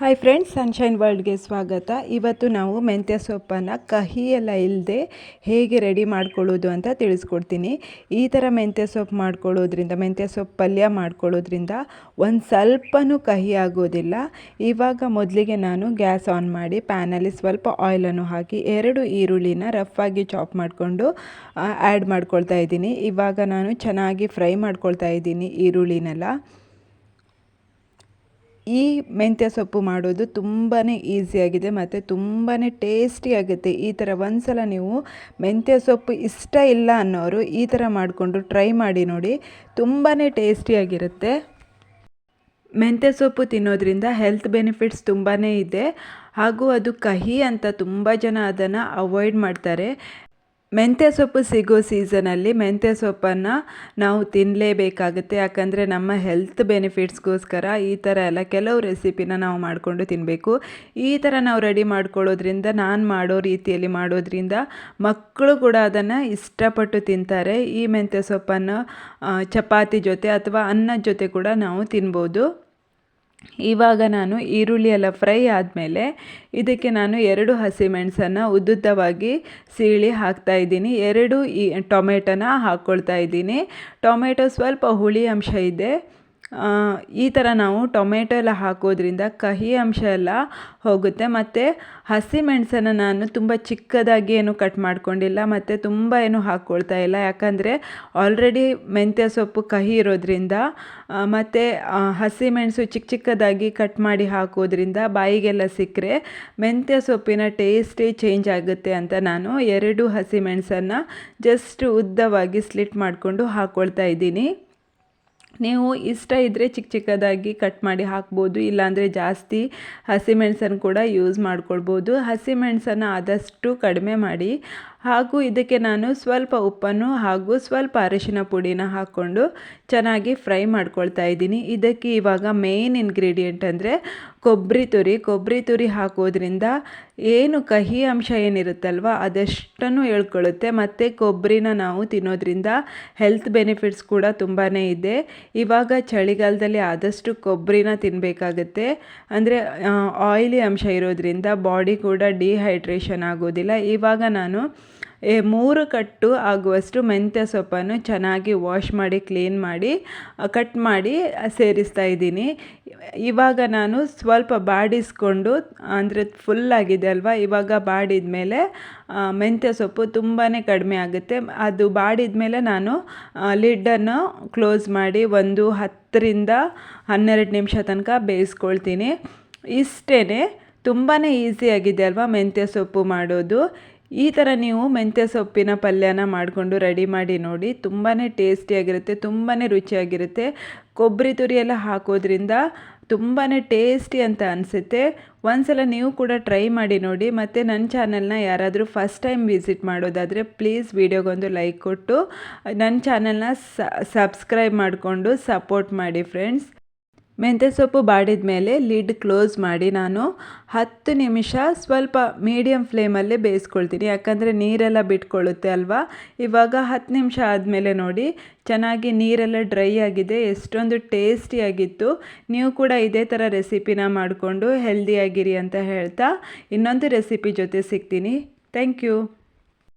Hi friends sunshine ವರ್ಲ್ಡ್ಗೆ ಸ್ವಾಗತ. ಇವತ್ತು ನಾವು ಮೆಂತ್ಯ ಸೊಪ್ಪನ್ನು ಕಹಿ ಇಲ್ಲದೆ ಹೇಗೆ ರೆಡಿ ಮಾಡ್ಕೊಳ್ಳೋದು ಅಂತ ತಿಳಿಸ್ಕೊಡ್ತೀನಿ. ಈ ಥರ ಮೆಂತ್ಯ ಸೊಪ್ಪು ಮಾಡ್ಕೊಳ್ಳೋದ್ರಿಂದ, ಮೆಂತ್ಯ ಸೊಪ್ಪು ಪಲ್ಯ ಮಾಡ್ಕೊಳ್ಳೋದ್ರಿಂದ ಒಂದು ಸ್ವಲ್ಪನೂ ಕಹಿ ಆಗೋದಿಲ್ಲ. ಇವಾಗ ಮೊದಲಿಗೆ ನಾನು ಗ್ಯಾಸ್ ಆನ್ ಮಾಡಿ ಪ್ಯಾನಲ್ಲಿ ಸ್ವಲ್ಪ ಆಯಿಲನ್ನು ಹಾಕಿ ಎರಡು ಈರುಳ್ಳಿನ ರಫ್ಫಾಗಿ ಚಾಪ್ ಮಾಡಿಕೊಂಡು ಆ್ಯಡ್ ಮಾಡ್ಕೊಳ್ತಾ ಇದ್ದೀನಿ. ಇವಾಗ ನಾನು ಚೆನ್ನಾಗಿ ಫ್ರೈ ಮಾಡ್ಕೊಳ್ತಾ ಇದ್ದೀನಿ ಈರುಳ್ಳಿನೆಲ್ಲ. ಈ ಮೆಂತ್ಯ ಸೊಪ್ಪು ಮಾಡೋದು ತುಂಬಾ ಈಸಿಯಾಗಿದೆ ಮತ್ತು ತುಂಬಾ ಟೇಸ್ಟಿಯಾಗುತ್ತೆ ಈ ಥರ ಒಂದು ಸಲ ನೀವು ಮೆಂತ್ಯ ಸೊಪ್ಪು ಇಷ್ಟ ಇಲ್ಲ ಅನ್ನೋರು ಈ ಥರ ಮಾಡಿಕೊಂಡು ಟ್ರೈ ಮಾಡಿ ನೋಡಿ ತುಂಬಾ ಟೇಸ್ಟಿಯಾಗಿರುತ್ತೆ ಮೆಂತ್ಯ ಸೊಪ್ಪು ತಿನ್ನೋದ್ರಿಂದ ಹೆಲ್ತ್ ಬೆನಿಫಿಟ್ಸ್ ತುಂಬಾ ಇದೆ. ಹಾಗೂ ಅದು ಕಹಿ ಅಂತ ತುಂಬ ಜನ ಅದನ್ನು ಅವಾಯ್ಡ್ ಮಾಡ್ತಾರೆ. ಮೆಂತ್ಯ ಸೊಪ್ಪು ಸಿಗೋ ಸೀಸನಲ್ಲಿ ಮೆಂತ್ಯ ಸೊಪ್ಪನ್ನು ನಾವು ತಿನ್ನಲೇಬೇಕಾಗುತ್ತೆ ಯಾಕಂದರೆ ನಮ್ಮ ಹೆಲ್ತ್ ಬೆನಿಫಿಟ್ಸ್ಗೋಸ್ಕರ ಈ ಥರ ಎಲ್ಲ ಕೆಲವು ರೆಸಿಪಿನ ನಾವು ಮಾಡಿಕೊಂಡು ತಿನ್ನಬೇಕು ಈ ಥರ ನಾವು ರೆಡಿ ಮಾಡ್ಕೊಳ್ಳೋದ್ರಿಂದ, ನಾನು ಮಾಡೋ ರೀತಿಯಲ್ಲಿ ಮಾಡೋದ್ರಿಂದ ಮಕ್ಕಳು ಕೂಡ ಅದನ್ನು ಇಷ್ಟಪಟ್ಟು ತಿಂತಾರೆ. ಈ ಮೆಂತ್ಯ ಸೊಪ್ಪನ್ನು ಚಪಾತಿ ಜೊತೆ ಅಥವಾ ಅನ್ನದ ಜೊತೆ ಕೂಡ ನಾವು ತಿನ್ಬೋದು. ಇವಾಗ ನಾನು ಈರುಳ್ಳಿ ಎಲ್ಲ ಫ್ರೈ ಆದಮೇಲೆ ಇದಕ್ಕೆ ನಾನು ಎರಡು ಹಸಿಮೆಣಸನ್ನು ಉದ್ದುದ್ದವಾಗಿ ಸೀಳಿ ಹಾಕ್ತಾ ಇದ್ದೀನಿ. ಎರಡು ಈ ಟೊಮೆಟೊನ ಹಾಕ್ಕೊಳ್ತಾ ಇದ್ದೀನಿ. ಟೊಮೆಟೊ ಸ್ವಲ್ಪ ಹುಳಿ ಅಂಶ ಇದೆ. ಈ ಥರ ನಾವು ಟೊಮೆಟೊ ಎಲ್ಲ ಹಾಕೋದ್ರಿಂದ ಕಹಿ ಅಂಶ ಎಲ್ಲ ಹೋಗುತ್ತೆ. ಮತ್ತು ಹಸಿಮೆಣಸನ್ನು ನಾನು ತುಂಬ ಚಿಕ್ಕದಾಗಿ ಏನು ಕಟ್ ಮಾಡ್ಕೊಂಡಿಲ್ಲ, ಮತ್ತು ತುಂಬ ಏನು ಹಾಕ್ಕೊಳ್ತಾ ಇಲ್ಲ. ಯಾಕಂದರೆ ಆಲ್ರೆಡಿ ಮೆಂತ್ಯ ಸೊಪ್ಪು ಕಹಿ ಇರೋದ್ರಿಂದ ಮತ್ತು ಹಸಿಮೆಣಸು ಚಿಕ್ಕ ಚಿಕ್ಕದಾಗಿ ಕಟ್ ಮಾಡಿ ಹಾಕೋದ್ರಿಂದ ಬಾಯಿಗೆಲ್ಲ ಸಿಕ್ಕರೆ ಮೆಂತ್ಯ ಸೊಪ್ಪಿನ ಟೇಸ್ಟೇ ಚೇಂಜ್ ಆಗುತ್ತೆ ಅಂತ ನಾನು ಎರಡು ಹಸಿಮೆಣಸನ್ನು ಜಸ್ಟ್ ಉದ್ದವಾಗಿ ಸ್ಲಿಟ್ ಮಾಡಿಕೊಂಡು ಹಾಕ್ಕೊಳ್ತಾ ಇದ್ದೀನಿ. ನೀವು ಇಷ್ಟ ಇದ್ದರೆ ಚಿಕ್ಕ ಚಿಕ್ಕದಾಗಿ ಕಟ್ ಮಾಡಿ ಹಾಕ್ಬೋದು, ಇಲ್ಲಾಂದರೆ ಜಾಸ್ತಿ ಹಸಿಮೆಣಸನ್ನು ಕೂಡ ಯೂಸ್ ಮಾಡ್ಕೊಳ್ಬೋದು. ಹಸಿಮೆಣಸನ್ನು ಆದಷ್ಟು ಕಡಿಮೆ ಮಾಡಿ ಹಾಗೂ ಇದಕ್ಕೆ ನಾನು ಸ್ವಲ್ಪ ಉಪ್ಪನ್ನು ಹಾಗೂ ಸ್ವಲ್ಪ ಅರಿಶಿನ ಪುಡಿನ ಹಾಕ್ಕೊಂಡು ಚೆನ್ನಾಗಿ ಫ್ರೈ ಮಾಡ್ಕೊಳ್ತಾ ಇದ್ದೀನಿ. ಇದಕ್ಕೆ ಇವಾಗ ಮೇಯ್ನ್ ಇಂಗ್ರೀಡಿಯೆಂಟ್ ಅಂದರೆ ಕೊಬ್ಬರಿ ತುರಿ. ಕೊಬ್ಬರಿ ತುರಿ ಹಾಕೋದ್ರಿಂದ ಏನು ಕಹಿ ಅಂಶ ಏನಿರುತ್ತಲ್ವ ಅದೆಷ್ಟನ್ನು ಹೇಳ್ಕೊಳ್ಳುತ್ತೆ ಮತ್ತು ಕೊಬ್ಬರಿನ ನಾವು ತಿನ್ನೋದ್ರಿಂದ ಹೆಲ್ತ್ ಬೆನಿಫಿಟ್ಸ್ ಕೂಡ ತುಂಬಾ ಇದೆ. ಇವಾಗ ಚಳಿಗಾಲದಲ್ಲಿ ಆದಷ್ಟು ಕೊಬ್ಬರಿನ ತಿನ್ನಬೇಕಾಗತ್ತೆ ಅಂದರೆ ಆಯಿಲಿ ಅಂಶ ಇರೋದ್ರಿಂದ ಬಾಡಿ ಕೂಡ ಡಿಹೈಡ್ರೇಷನ್ ಆಗೋದಿಲ್ಲ. ಇವಾಗ ನಾನು ಮೂರು ಕಟ್ಟು ಆಗುವಷ್ಟು ಮೆಂತ್ಯ ಸೊಪ್ಪನ್ನು ಚೆನ್ನಾಗಿ ವಾಶ್ ಮಾಡಿ, ಕ್ಲೀನ್ ಮಾಡಿ ಕಟ್ ಮಾಡಿ ಸೇರಿಸ್ತಾ ಇದ್ದೀನಿ. ಇವಾಗ ನಾನು ಸ್ವಲ್ಪ ಬಾಡಿಸ್ಕೊಂಡು, ಅಂದರೆ ಆಗಿದೆ ಅಲ್ವಾ? ಇವಾಗ ಬಾಡಿದ ಮೇಲೆ ಮೆಂತ್ಯ ಸೊಪ್ಪು ತುಂಬಾ ಕಡಿಮೆ ಆಗುತ್ತೆ. ಅದು ಬಾಡಿದ ಮೇಲೆ ನಾನು ಲಿಡ್ಡನ್ನು ಕ್ಲೋಸ್ ಮಾಡಿ ಒಂದು ಹತ್ತರಿಂದ ಹನ್ನೆರಡು ನಿಮಿಷ ತನಕ ಬೇಯಿಸ್ಕೊಳ್ತೀನಿ. ಇಷ್ಟೇ ತುಂಬಾ ಈಸಿಯಾಗಿದೆ ಅಲ್ವಾ ಮೆಂತ್ಯ ಸೊಪ್ಪು ಮಾಡೋದು? ಈ ಥರ ನೀವು ಮೆಂತ್ಯ ಸೊಪ್ಪಿನ ಪಲ್ಯನ ಮಾಡಿಕೊಂಡು ರೆಡಿ ಮಾಡಿ ನೋಡಿ ತುಂಬಾ ಟೇಸ್ಟಿಯಾಗಿರುತ್ತೆ ತುಂಬಾ ರುಚಿಯಾಗಿರುತ್ತೆ. ಕೊಬ್ಬರಿ ತುರಿ ಹಾಕೋದ್ರಿಂದ ತುಂಬಾ ಟೇಸ್ಟಿ ಅಂತ ಅನಿಸುತ್ತೆ. ಒಂದ್ಸಲ ನೀವು ಕೂಡ ಟ್ರೈ ಮಾಡಿ ನೋಡಿ, ಮತ್ತು ನನ್ನ ಚಾನಲ್ನ ಯಾರಾದರೂ ಫಸ್ಟ್ ಟೈಮ್ ವಿಸಿಟ್ ಮಾಡೋದಾದರೆ ಪ್ಲೀಸ್ ವಿಡಿಯೋಗೊಂದು ಲೈಕ್ ಕೊಟ್ಟು, ನನ್ನ ಚಾನಲ್ನ ಸಬ್ಸ್ಕ್ರೈಬ್ ಮಾಡಿಕೊಂಡು ಸಪೋರ್ಟ್ ಮಾಡಿ ಫ್ರೆಂಡ್ಸ್. ಮೆಂತ್ಯ ಸೊಪ್ಪು ಬಾಡಿದ ಮೇಲೆ ಲಿಡ್ ಕ್ಲೋಸ್ ಮಾಡಿ ನಾನು ಹತ್ತು ನಿಮಿಷ ಸ್ವಲ್ಪ ಮೀಡಿಯಮ್ ಫ್ಲೇಮಲ್ಲೇ ಬೇಯಿಸ್ಕೊಳ್ತೀನಿ. ಯಾಕಂದರೆ ನೀರೆಲ್ಲ ಬಿಟ್ಕೊಳ್ಳುತ್ತೆ ಅಲ್ವಾ? ಇವಾಗ ಹತ್ತು ನಿಮಿಷ ಆದಮೇಲೆ ನೋಡಿ, ಚೆನ್ನಾಗಿ ನೀರೆಲ್ಲ ಡ್ರೈ ಆಗಿದೆ, ಎಷ್ಟೊಂದು ಟೇಸ್ಟಿಯಾಗಿತ್ತು ನೀವು ಕೂಡ ಇದೇ ಥರ ರೆಸಿಪಿನ ಮಾಡಿಕೊಂಡು ಹೆಲ್ದಿಯಾಗಿರಿ ಅಂತ ಹೇಳ್ತಾ ಇನ್ನೊಂದು ರೆಸಿಪಿ ಜೊತೆ ಸಿಗ್ತೀನಿ. Thank you.